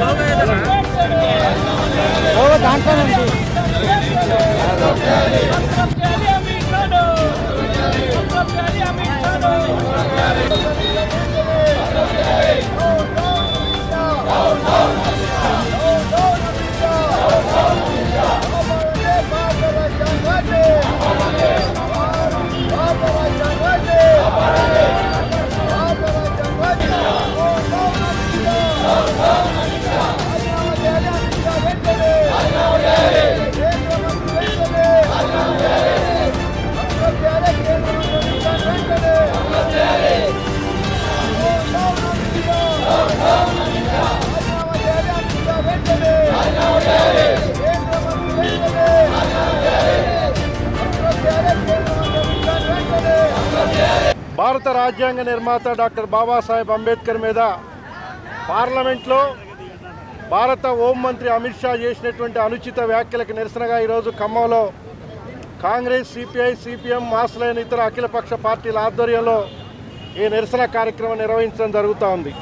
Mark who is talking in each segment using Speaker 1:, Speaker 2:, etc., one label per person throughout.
Speaker 1: Down Ambedkar భారత రాజ్యాంగ నిర్మాత డాక్టర్ బాబాసాహెబ్ అంబేద్కర్ మీద పార్లమెంట్లో భారత హోం మంత్రి అమిత్ షా చేసినటువంటి అనుచిత వ్యాఖ్యలకు నిరసనగా ఈరోజు ఖమ్మంలో కాంగ్రెస్ సిపిఐ సిపిఎం మాస్లైన ఇతర అఖిలపక్ష పార్టీల ఆధ్వర్యంలో ఈ నిరసన కార్యక్రమం నిర్వహించడం జరుగుతూ ఉంది.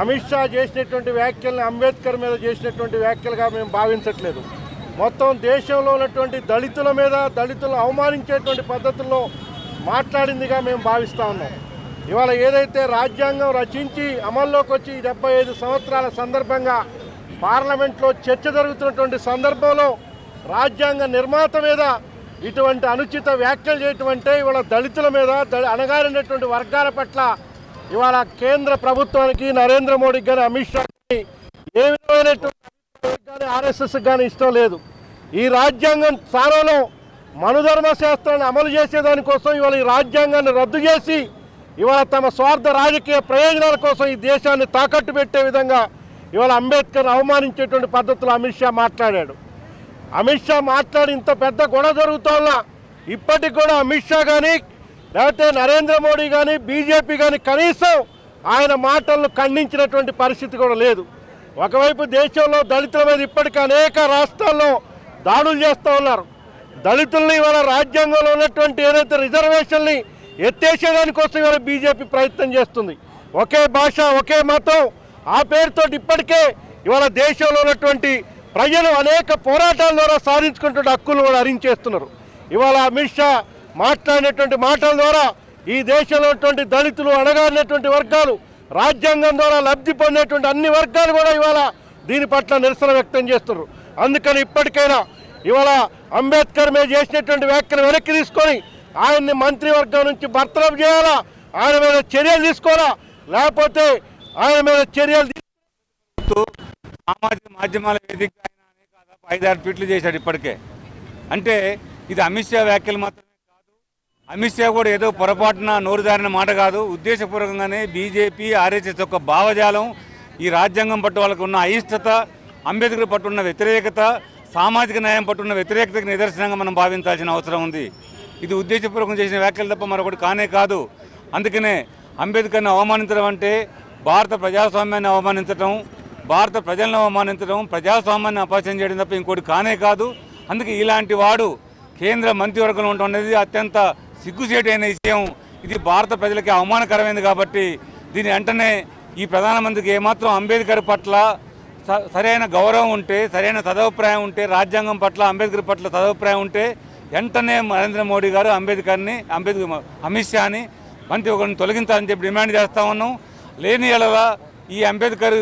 Speaker 1: అమిత్ షా చేసినటువంటి వ్యాఖ్యల్ని అంబేద్కర్ మీద చేసినటువంటి వ్యాఖ్యలుగా మేము భావించట్లేదు. మొత్తం దేశంలో ఉన్నటువంటి దళితుల మీద దళితులను అవమానించేటువంటి పద్ధతుల్లో మాట్లాడిందిగా మేము భావిస్తూ ఉన్నాం. ఇవాళ ఏదైతే రాజ్యాంగం రచించి అమల్లోకి వచ్చి డెబ్బై ఐదు సంవత్సరాల సందర్భంగా పార్లమెంట్లో చర్చ జరుగుతున్నటువంటి సందర్భంలో రాజ్యాంగ నిర్మాత మీద ఇటువంటి అనుచిత వ్యాఖ్యలు చేయటం అంటే ఇవాళ దళితుల మీద అణగారినటువంటి వర్గాల పట్ల ఇవాళ కేంద్ర ప్రభుత్వానికి నరేంద్ర మోడీకి కానీ అమిత్ షా కానీ ఏ విధమైనటువంటి కానీ ఆర్ఎస్ఎస్ కానీ ఇష్టం లేదు. ఈ రాజ్యాంగం స్థానంలో మనుధర్మ శాస్త్రాన్ని అమలు చేసేదానికోసం ఇవాళ ఈ రాజ్యాంగాన్ని రద్దు చేసి ఇవాళ తమ స్వార్థ రాజకీయ ప్రయోజనాల కోసం ఈ దేశాన్ని తాకట్టు పెట్టే విధంగా ఇవాళ అంబేద్కర్ అవమానించేటువంటి పద్ధతిలో అమిత్ షా మాట్లాడాడు. అమిత్ షా మాట్లాడి ఇంత పెద్ద గొడవ జరుగుతోన్నా ఇప్పటికి కూడా అమిత్ షా కానీ లేకపోతే నరేంద్ర మోడీ కానీ బీజేపీ కానీ కనీసం ఆయన మాటలను ఖండించినటువంటి పరిస్థితి కూడా లేదు. ఒకవైపు దేశంలో దళితుల మీద ఇప్పటికీ అనేక రాష్ట్రాల్లో దాడులు చేస్తూ ఉన్నారు. దళితుల్ని ఇవాళ రాజ్యాంగంలో ఉన్నటువంటి ఏదైతే రిజర్వేషన్ని ఎత్తేసేదానికోసం ఇవాళ బీజేపీ ప్రయత్నం చేస్తుంది. ఒకే భాష ఒకే మతం ఆ పేరుతో ఇప్పటికే ఇవాళ దేశంలో ఉన్నటువంటి ప్రజలు అనేక పోరాటాల ద్వారా సాధించుకుంటున్న హక్కులు కూడా హరించేస్తున్నారు. ఇవాళ అమిత్ షా మాట్లాడినటువంటి మాటల ద్వారా ఈ దేశంలో ఉన్నటువంటి దళితులు అడగారినటువంటి వర్గాలు రాజ్యాంగం ద్వారా లబ్ధి పొందేటువంటి అన్ని వర్గాలు కూడా ఇవాళ దీని పట్ల నిరసన వ్యక్తం చేస్తున్నారు. అందుకని ఇప్పటికైనా ఇవాళ అంబేద్కర్ మీద చేసినటువంటి వ్యాఖ్యలు వెనక్కి తీసుకొని ఆయన్ని మంత్రివర్గం నుంచి బర్తరఫ్ చేయాలా? ఆయన మీద చర్యలు తీసుకోవాలా? లేకపోతే ఆయన మీద చర్యలు తీ-
Speaker 2: సామాజిక మాధ్యమాల వేదిక ఆయన అనేక ఐదారు ట్వీట్లు చేశాడు ఇప్పటికే. అంటే ఇది అమిత్ షా వ్యాఖ్యలు మాత్రం అమిత్ షా కూడా ఏదో పొరపాటున నోరుదారిన మాట కాదు. ఉద్దేశపూర్వకంగానే బీజేపీ ఆర్ఎస్ఎస్ యొక్క భావజాలం ఈ రాజ్యాంగం పట్టు వాళ్ళకు ఉన్న అయిష్టత అంబేద్కర్ పట్టు ఉన్న వ్యతిరేకత సామాజిక న్యాయం పట్టు ఉన్న వ్యతిరేకతకు నిదర్శనంగా మనం భావించాల్సిన అవసరం ఉంది. ఇది ఉద్దేశపూర్వకం చేసిన వ్యాఖ్యలు తప్ప మరొకటి కానే కాదు. అందుకనే అంబేద్కర్ని అవమానించడం అంటే భారత ప్రజాస్వామ్యాన్ని అవమానించడం భారత ప్రజలను అవమానించడం ప్రజాస్వామ్యాన్ని అపహాస్యం చేయడం తప్ప ఇంకోటి కానే కాదు. అందుకే ఇలాంటి వాడు కేంద్ర మంత్రివర్గంలో ఉండడం అనేది అత్యంత సిగ్గుచేటైన విషయం ఇది భారత ప్రజలకి అవమానకరమైనది కాబట్టి దీని వెంటనే ఈ ప్రధానమంత్రికి ఏమాత్రం అంబేద్కర్ పట్ల స- సరైన గౌరవం ఉంటే సరైన తదభిప్రాయం ఉంటే రాజ్యాంగం పట్ల అంబేద్కర్ పట్ల తదభిప్రాయం ఉంటే వెంటనే నరేంద్ర మోడీ గారు అంబేద్కర్ని అంబేద్కర్ అమిత్ షాని మంత్రి ఒకరిని తొలగించాలని చెప్పి డిమాండ్ చేస్తా ఉన్నాం. లేని ఎడల ఈ అంబేద్కర్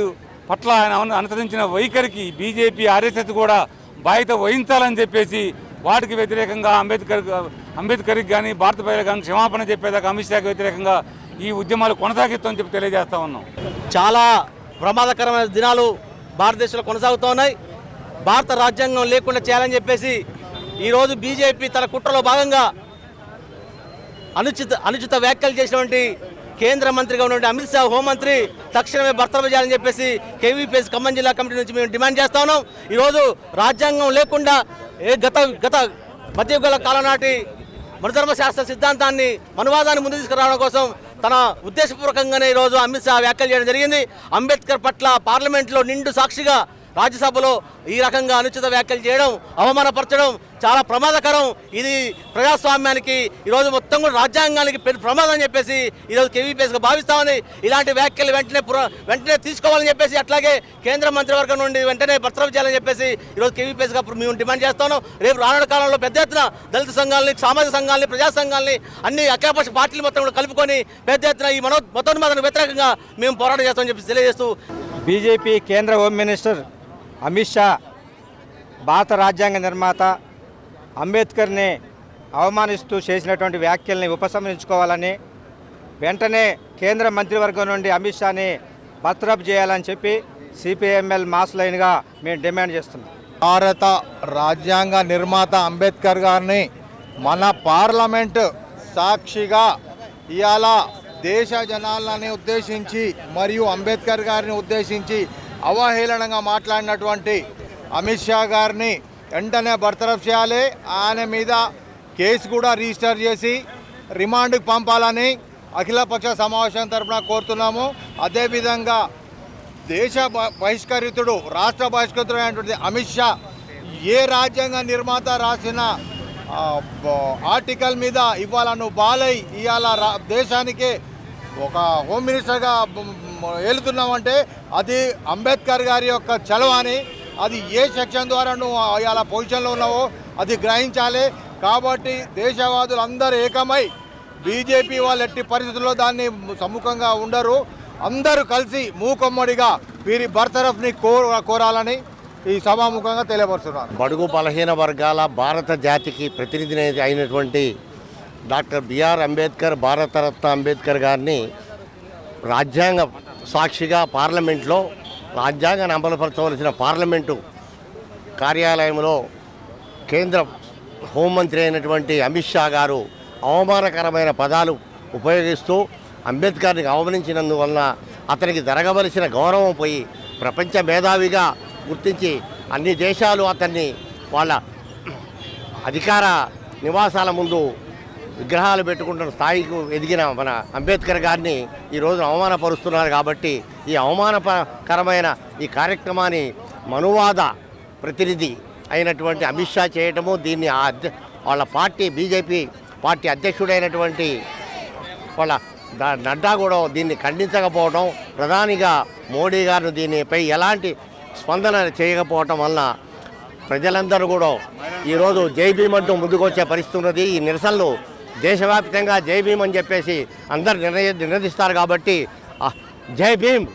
Speaker 2: పట్ల ఆయన అనుసరించిన వైఖరికి బీజేపీ ఆర్ఎస్ఎస్ కూడా బాధ్యత వహించాలని చెప్పేసి వాటికి వ్యతిరేకంగా అంబేద్కర్ అంబేద్కర్కి కానీ భారత ప్రజలకు కానీ క్షమాపణ చెప్పేదాకా అమిత్ షాకి వ్యతిరేకంగా ఈ ఉద్యమాలు కొనసాగిస్తామని చెప్పి తెలియజేస్తా ఉన్నాం.
Speaker 3: చాలా ప్రమాదకరమైన దినాలు భారతదేశంలో కొనసాగుతూ ఉన్నాయి. భారత రాజ్యాంగం లేకుండా చేయాలని చెప్పేసి ఈరోజు బీజేపీ తన కుట్రలో భాగంగా అనుచిత అనుచిత వ్యాఖ్యలు చేసినటువంటి కేంద్ర మంత్రిగా ఉన్నటువంటి అమిత్ షా హోంమంత్రి తక్షణమే భర్తలు చేయాలని చెప్పేసి కేవీపీఎస్ ఖమ్మం జిల్లా కమిటీ నుంచి మేము డిమాండ్ చేస్తా ఉన్నాం. ఈరోజు రాజ్యాంగం లేకుండా ఏ గత గత మధ్యయుగాల కాలం నాటి మనుధర్మశాస్త్ర సిద్ధాంతాన్ని మనువాదాన్ని ముందు తీసుకురావడం కోసం తన ఉద్దేశపూర్వకంగానే ఈరోజు అమిత్ షా వ్యాఖ్యలు చేయడం జరిగింది. అంబేద్కర్ పట్ల పార్లమెంట్లో నిండు సాక్షిగా రాజ్యసభలో ఈ రకంగా అనుచిత వ్యాఖ్యలు చేయడం అవమానపరచడం చాలా ప్రమాదకరం. ఇది ప్రజాస్వామ్యానికి ఈరోజు మొత్తం కూడా రాజ్యాంగానికి పెద్ద ప్రమాదం అని చెప్పేసి ఈరోజు కేవీపీఎస్గా భావిస్తామని ఇలాంటి వ్యాఖ్యలు వెంటనే వెంటనే తీసుకోవాలని చెప్పేసి అట్లాగే కేంద్ర మంత్రివర్గం నుండి వెంటనే బర్తరఫ్ చేయాలని చెప్పేసి ఈరోజు కేవీపీఎస్గా మేము డిమాండ్ చేస్తాను రేపు రానున్న కాలంలో పెద్ద ఎత్తున దళిత సంఘాలని సామాజిక సంఘాలని ప్రజా సంఘాలని అన్ని అఖిలపక్ష పార్టీలు మొత్తం కూడా కలుపుకొని పెద్ద ఎత్తున ఈ మనో మతోన్మాదానికి వ్యతిరేకంగా మేము పోరాటం చేస్తామని చెప్పి తెలియజేస్తూ
Speaker 4: బీజేపీ కేంద్ర హోమ్ మినిస్టర్ అమిత్ షా భారత రాజ్యాంగ నిర్మాత అంబేద్కర్ని అవమానిస్తూ చేసినటువంటి వ్యాఖ్యల్ని ఉపసంహరించుకోవాలని వెంటనే కేంద్ర మంత్రివర్గం నుండి అమిత్ షాని బర్తరఫ్ చేయాలని చెప్పి సిపిఎంఎల్ మాస్ లైన్గా మేము డిమాండ్ చేస్తున్నాం.
Speaker 5: భారత రాజ్యాంగ నిర్మాత అంబేద్కర్ గారిని మన పార్లమెంట్ సాక్షిగా ఇవాళ దేశ జనాలని ఉద్దేశించి మరియు అంబేద్కర్ గారిని ఉద్దేశించి అవహేళనంగా మాట్లాడినటువంటి అమిత్ షా గారిని వెంటనే బర్తరఫ్ చేయాలి. ఆయన మీద కేసు కూడా రిజిస్టర్ చేసి రిమాండ్కి పంపాలని అఖిలపక్ష సమావేశం తరపున కోరుతున్నాము. అదేవిధంగా దేశ బహిష్కరితుడు రాష్ట్ర బహిష్కరితుడు అయినటువంటి అమిత్ షా ఏ రాజ్యాంగ నిర్మాత రాసిన ఆర్టికల్ మీద ఇవాళ నువ్వు బాలై ఇవాళ దేశానికి ఒక హోమ్ మినిస్టర్గా బ- అది అంబేద్కర్ గారి యొక్క చలవాని అది ఏ సెక్షన్ ద్వారా నువ్వు అలా పొజిషన్లో ఉన్నావో అది గ్రహించాలి. కాబట్టి దేశవాదులు అందరూ ఏకమై బీజేపీ వాళ్ళు ఎట్టి పరిస్థితుల్లో దాన్ని సమ్ముఖంగా ఉండరు. అందరూ కలిసి మూకమ్మడిగా వీరి బర్తరఫ్ని కోర కోరాలని ఈ సభాముఖంగా తెలియపరుస్తున్నారు.
Speaker 6: బడుగు బలహీన వర్గాల భారత జాతికి ప్రతినిధి అయినటువంటి doctor B R Ambedkar Bharat Ratna Ambedkar గారిని రాజ్యాంగ సాక్షిగా పార్లమెంట్లో రాజ్యాంగాన్ని అమలుపరచవలసిన పార్లమెంటు కార్యాలయంలో కేంద్ర హోంమంత్రి అయినటువంటి అమిత్ షా గారు అవమానకరమైన పదాలు ఉపయోగిస్తూ అంబేద్కర్ని అవమానించినందువలన అతనికి జరగవలసిన గౌరవం పోయి ప్రపంచ మేధావిగా గుర్తించి అన్ని దేశాలు అతన్ని వాళ్ళ అధికార నివాసాల ముందు విగ్రహాలు పెట్టుకుంటున్న స్థాయికి ఎదిగిన మన అంబేద్కర్ గారిని ఈరోజు అవమానపరుస్తున్నారు కాబట్టి ఈ అవమానకరమైన ఈ కార్యక్రమాన్ని మనువాద ప్రతినిధి అయినటువంటి అమిత్ షా చేయటము దీన్ని ఆ వాళ్ళ పార్టీ బీజేపీ పార్టీ అధ్యక్షుడైనటువంటి వాళ్ళ నడ్డా కూడా దీన్ని ఖండించకపోవడం ప్రధానిగా మోడీ గారు దీనిపై ఎలాంటి స్పందన చేయకపోవటం వలన ప్రజలందరూ కూడా ఈరోజు జైబీమంటూ ముందుకొచ్చే పరిస్థితి ఉన్నది. ఈ నిరసనలు దేశవ్యాప్తంగా జై భీమ్ అని చెప్పేసి అందరు నిర్ణయ నినదిస్తారు కాబట్టి జై భీమ్!